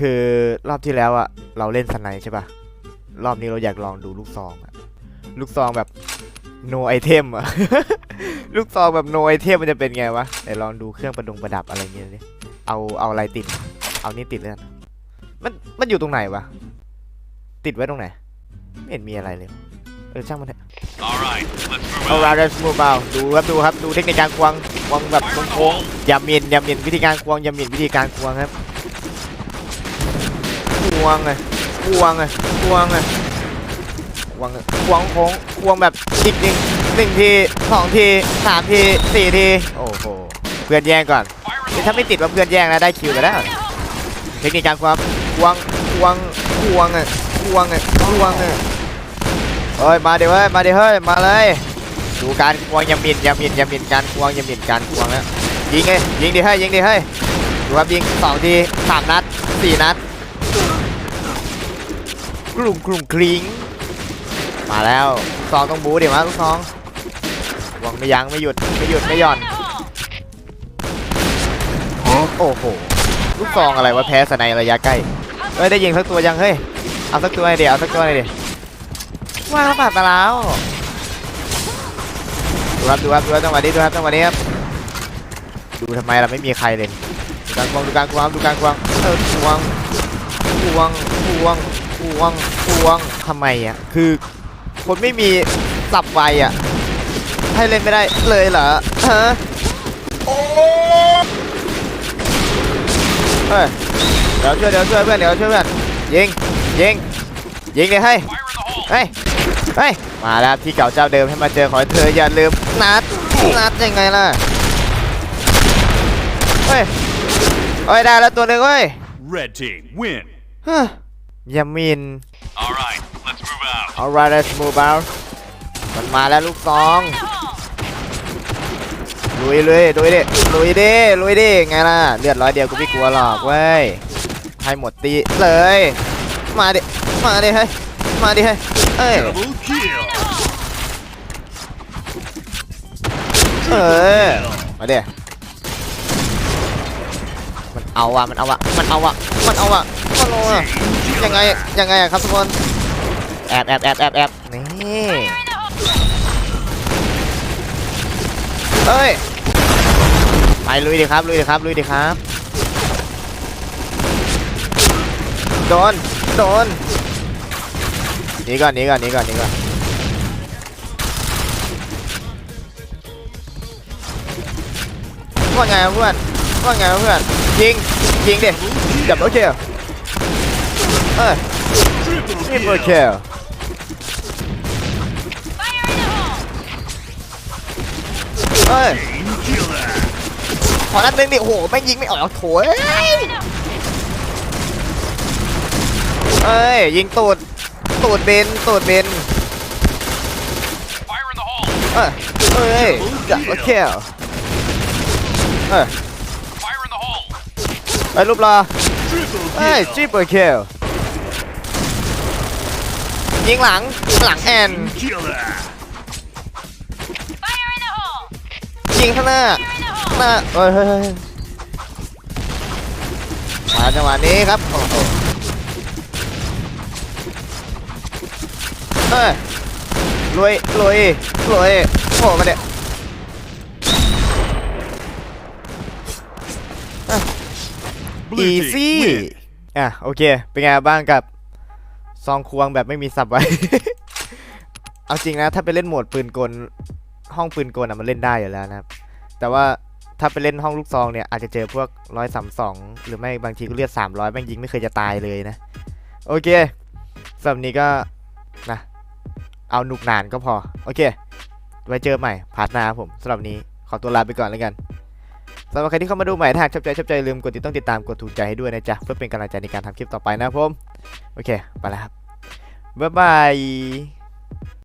คือรอบที่แล้วอะเราเล่นสไนใช่ปะรอบนี้เราอยากลองดูลูกซองอะลูกซองแบบ no item อะลูกซองแบบ no item มันจะเป็นไงวะไหนลองดูเครื่องประดงประดับอะไรเงี้ยดิเอาเอาอะไรติด เอานี่ติดเลยกันมันมันอยู่ตรงไหนวะติดไว้ตรงไหน ไม่เห็นมีอะไรเลย เออช่างมันเถอะ All right, let's move เอา out. ราเดสมูเบาดูครับดูครับดูเทคนิคการควงควงแบบโค้งๆอย่าหมินอย่าหมินวิธีการควงอย่าหมินวิธีการควงครับ ควงเลยควงเลยควงเลยควงเลยควงโค้งควงแบบอีกหนึ่งหนึ่งทีสองทีสามทีสี่ทีโอ้โหเพื่อนแย่งก่อนถ้าไม่ติดว่าเพื่อนแย่งนะได้คิวไปแล้วเทคนิคการควงควงควงควงอะควงอะควงอะเอ้ยมาเดี๋ยวเฮ้ยมาเดี๋ยวเฮ้ยมาเลยดูการควงยาหมินยาหมินยาหมินการควงยาหมินการควงแล้วยิงเลยยิงดิเฮ้ยยิงดิเฮ้ยดูครับยิงสองทีสามนัดสี่นัด กลุ่มกลุ่มคลิงมาแล้วสองต้องบูเดี๋ยวมาลูกสองหวังไม่ยั้งไม่หยุดไม่หยุดไม่หย่อนโอ้โหลูกซองอะไรวะแพ้สไนระยะใกล้เฮ้ยได้ยิงสักตัวยังเฮ้ยเอาสักตัวหน่อยเดี๋ยวเอาสักตัวหน่อยเดี๋ยวว่างแล้วผ่านไปแล้วดูครับดูครับดูครับจังหวะนี้ดูครับจังหวะนี้ครับดูทำไมเราไม่มีใครเลยดูการควงดูการควงดูการควงเออควง ควงควงควงควงทำไมอะ คือคนไม่มีสับไวอะ ให้เล่นไม่ได้เลยเหรอฮะเฮ้ยเดี๋ยวช่วยเดี๋ยวช่วยเพื่อนเดี๋ยวช่วยเพื่อนยิงยิงยิงเลยให้เฮ้ยเฮ้ยมาแล้วที่เก่าเจ้าเดิมให้มาเจอขอเธออย่าลืมนัดนัดยังไงล่ะเฮ้ยเฮ้ยได้แล้วตัวหนึ่งเว้ย Red team win. ฮะยามิน All right, let's move out. alright let's move out มันมาแล้วลูกซองลุยเลยลุยดิลุยดิลุยดิไงล่ะเลือดร้อยเดียวกูไม่กลัวหรอกเว้ยให้หมดตีเลย มาดิมาดิเฮ้ยมาดิเฮ้ยเอ้ย Double kill. เออมาเดี๋ยมันเอาว่ะมันเอาว่ะมันเอาว่ะ มันเอาว่ะมันเอาว่ะยังไงยังไงอะครับทุกคนแอบแอบแอบแอบแอบนี่เฮ้ยไปลุยดิครับลุยดิครับลุยดิครับโดนโดนหนีก่อนหนีก่อนหนีก่อนหนีก่อนว่าไงวะเพื่อนว่าไงวะเพื่อนยิงยิงดิ ดับเบิลคิลเอ้ย Triple ทริปเล kill. เอ้ย Chain killer. ขอนัดนึงดิโอ้โหแม่งยิงไม่ออกโถยเอ้ยยิงตูดตูดเบนตูดเบน Fire in the hole. เอ้ยเอ้ยดับเบิลคิลเอ้ย Fire in the hole. เอ้ยรูปรอ Triple เอ้ย kill. ทริปเปิลคิลยิงหลังหลังแอนยิงข้างหน้าหน้าเฮ้ยเฮ้ยเฮ้ยมาจังหวะนี้ครับโอ้โหเฮ้ยลุยลุยลุยโผล่มาเดี๋ย อี team ซี่ win. อะโอเค เป็นไงบ้างกับซองควงแบบไม่มีสับไว้ เอาจริงนะ ถ้าไปเล่นโหมดปืนกลห้องปืนกลอะมันเล่นได้อยู่แล้วนะครับ แต่ว่าถ้าไปเล่นห้องลูกซองเนี่ยอาจจะเจอพวกร้อยสามสองหรือไม่บางทีก็เลือดสามร้อยแม่งยิงไม่เคยจะตายเลยนะ โอเคสำหรับนี้ก็นะเอาหนุกหนานก็พอ โอเค ไว้เจอใหม่พาร์ทหน้าครับผมสำหรับนี้ขอตัวลาไปก่อนแล้วกัน สำหรับใครที่เข้ามาดูใหม่ถ้าหากชอบใจชอบใจลืมกดติดต้องติดตามกดถูกใจให้ด้วยนะจ๊ะเพื่อเป็นกำลังใจในการทำคลิปต่อไปนะครับผมโอเคไปแล้วครับบ๊ายบาย